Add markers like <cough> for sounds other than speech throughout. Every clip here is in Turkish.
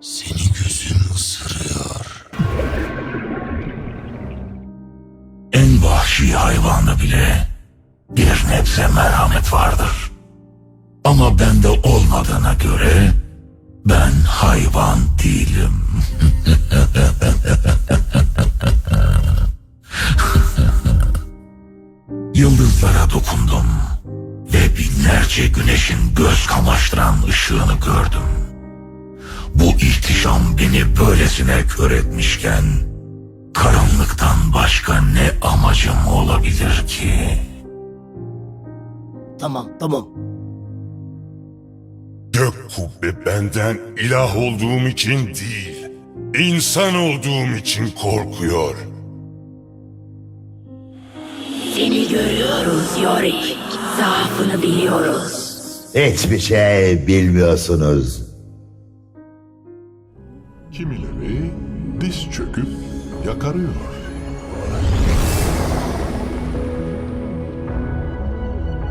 Seni gözüm ısırıyor. En vahşi hayvanda bile bir nebze merhamet vardır. Ama bende olmadığına göre ben hayvan değilim. <laughs> Yıldızlara dokundum ve binlerce güneşin göz kamaştıran ışığını gördüm. Bu ihtişam beni böylesine kör etmişken karanlıktan başka ne amacım olabilir ki? Tamam tamam. Gök kubbe benden ilah olduğum için değil, insan olduğum için korkuyor. Seni görüyoruz Yorick. Zaafını biliyoruz. Hiçbir şey bilmiyorsunuz. Kimileri diz çöküp yakarıyor.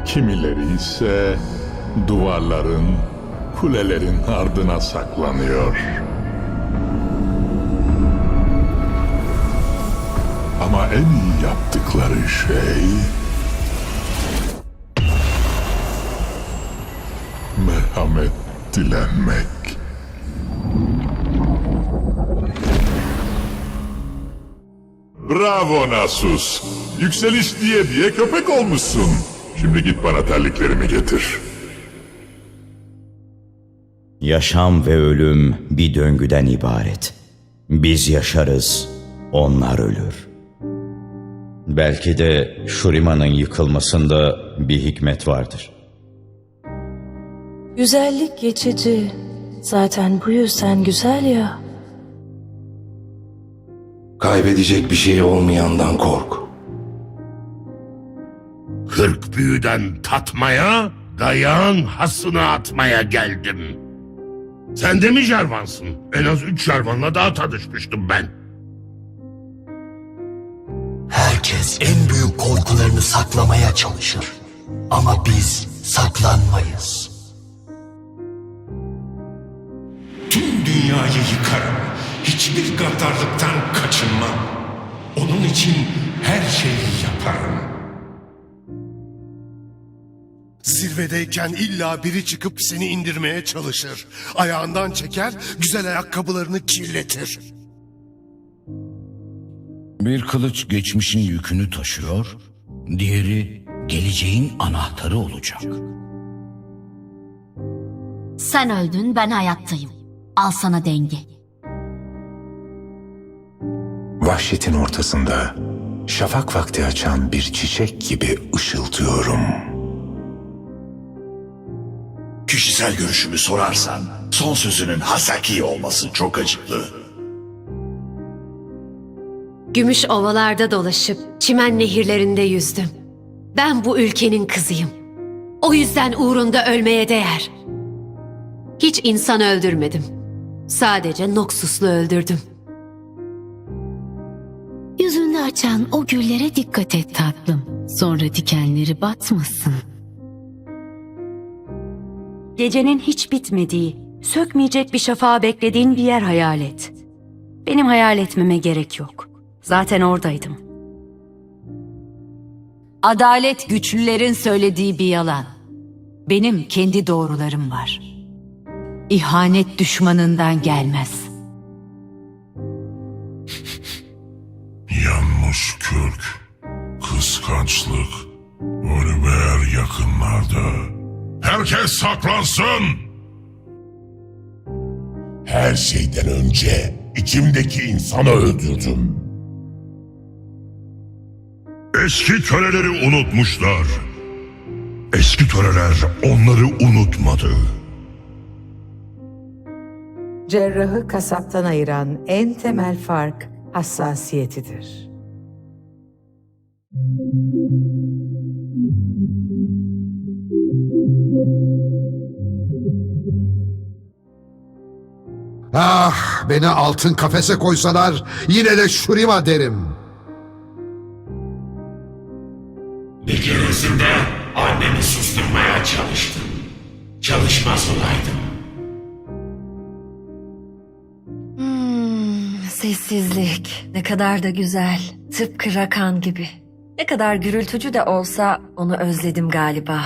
Kimileri ise duvarların, kulelerin ardına saklanıyor. Ama en iyi yaptıkları şey merhamet dilenmek. Bravo Nasus. Yükseliş diye diye köpek olmuşsun. Şimdi git bana terliklerimi getir. Yaşam ve ölüm bir döngüden ibaret. Biz yaşarız, onlar ölür. Belki de Şurima'nın yıkılmasında bir hikmet vardır. Güzellik geçici. Zaten bu yüzden güzel ya. Kaybedecek bir şey olmayandan kork. Kırk büyüden tatmaya, dayağın hasını atmaya geldim. Sen de mi Jarvan'sın? En az üç Jarvan'la daha tanışmıştım ben. Herkes en büyük korkularını saklamaya çalışır. Ama biz saklanmayız. Dünyayı yıkarım. Hiçbir gaddarlıktan kaçınmam. Onun için her şeyi yaparım. Zirvedeyken illa biri çıkıp seni indirmeye çalışır. Ayağından çeker, güzel ayakkabılarını kirletir. Bir kılıç geçmişin yükünü taşıyor, diğeri geleceğin anahtarı olacak. Sen öldün ben hayattayım. Al sana denge. Vahşetin ortasında şafak vakti açan bir çiçek gibi ışıltıyorum. Kişisel görüşümü sorarsan, son sözünün Hasaki olması çok acıklı. Gümüş ovalarda dolaşıp çimen nehirlerinde yüzdüm. Ben bu ülkenin kızıyım. O yüzden uğrunda ölmeye değer. Hiç insan öldürmedim. Sadece Noxus'lu öldürdüm. Yüzünü açan o güllere dikkat et tatlım. Sonra dikenleri batmasın. Gecenin hiç bitmediği, sökmeyecek bir şafağı beklediğin bir yer hayal et. Benim hayal etmeme gerek yok. Zaten oradaydım. Adalet güçlülerin söylediği bir yalan. Benim kendi doğrularım var. İhanet düşmanından gelmez. Yanmış kürk, kıskançlık, ölüm eğer yakınlarda. Herkes saklansın! Her şeyden önce içimdeki insanı öldürdüm. Eski töreleri unutmuşlar. Eski töreler onları unutmadı. Cerrahı kasaptan ayıran en temel fark hassasiyetidir. Ah, beni altın kafese koysalar yine de Şurima derim. Bir keresinde annemi susturmaya çalıştım. Çalışmaz olaydım. Sessizlik ne kadar da güzel. Tıpkı Rakan gibi. Ne kadar gürültücü de olsa onu özledim galiba.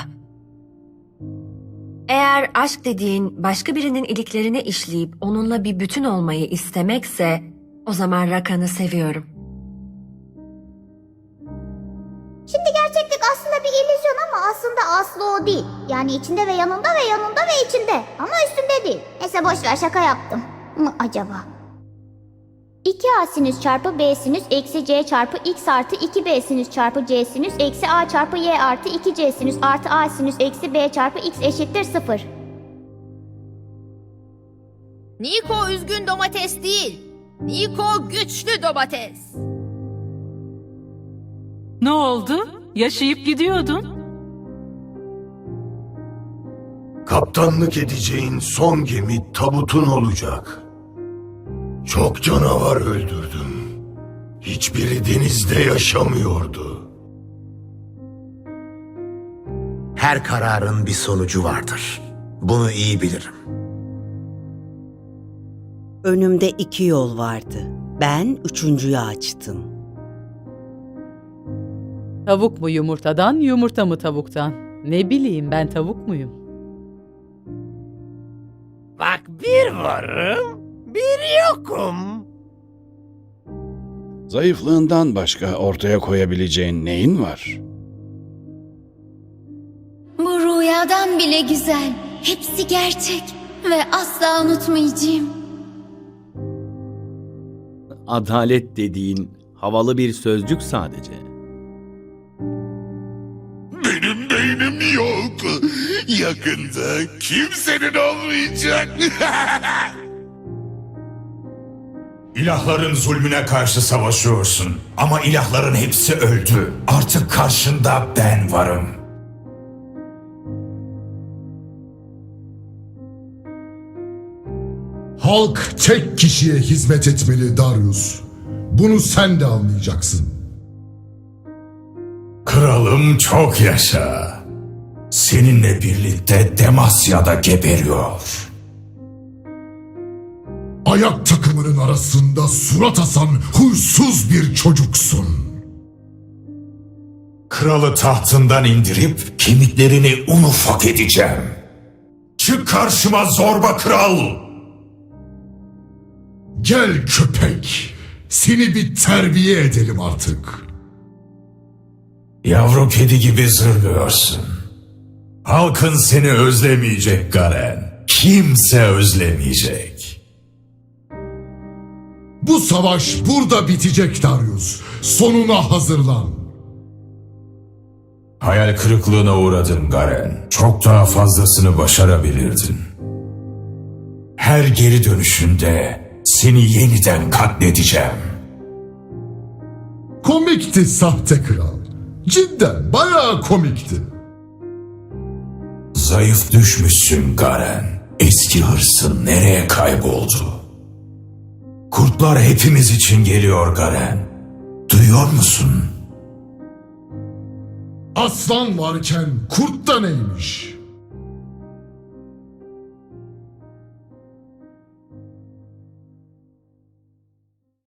Eğer aşk dediğin başka birinin iliklerine işleyip onunla bir bütün olmayı istemekse o zaman Rakan'ı seviyorum. Şimdi gerçeklik aslında bir illüzyon ama aslında aslı o değil. Yani içinde ve yanında ve yanında ve içinde. Ama üstünde değil. Neyse boş ver şaka yaptım. Mı acaba? 2a sinüs çarpı b sinüs eksi c çarpı x artı 2b sinüs çarpı c sinüs eksi a çarpı y artı 2c sinüs artı a sinüs eksi b çarpı x eşittir 0. Niko üzgün domates değil. Niko güçlü domates. Ne oldu? Yaşayıp gidiyordun. Kaptanlık edeceğin son gemi tabutun olacak. Çok canavar öldürdüm. Hiçbiri denizde yaşamıyordu. Her kararın bir sonucu vardır. Bunu iyi bilirim. Önümde iki yol vardı. Ben üçüncüyü açtım. Tavuk mu yumurtadan, yumurta mı tavuktan? Ne bileyim ben tavuk muyum? Bak bir varım, bir yokum. Zayıflığından başka ortaya koyabileceğin neyin var? Bu rüyadan bile güzel. Hepsi gerçek ve asla unutmayacağım. Adalet dediğin havalı bir sözcük sadece. Benim beynim yok. Yakında kimsenin olmayacak. <laughs> İlahların zulmüne karşı savaşıyorsun. Ama ilahların hepsi öldü. Artık karşında ben varım. Halk tek kişiye hizmet etmeli Darius. Bunu sen de anlayacaksın. Kralım çok yaşa. Seninle birlikte Demasya'da geberiyor. Ayak takımının arasında surat asan huysuz bir çocuksun. Kralı tahtından indirip kemiklerini un ufak edeceğim. Çık karşıma zorba kral. Gel köpek. Seni bir terbiye edelim artık. Yavru kedi gibi zırlıyorsun. Halkın seni özlemeyecek Garen. Kimse özlemeyecek. Bu savaş burada bitecek Darius. Sonuna hazırlan. Hayal kırıklığına uğradın Garen. Çok daha fazlasını başarabilirdin. Her geri dönüşünde seni yeniden katledeceğim. Komikti sahte kral. Cidden bayağı komikti. Zayıf düşmüşsün Garen. Eski hırsın nereye kayboldu? Kurtlar hepimiz için geliyor Garen. Duyuyor musun? Aslan varken kurt da neymiş?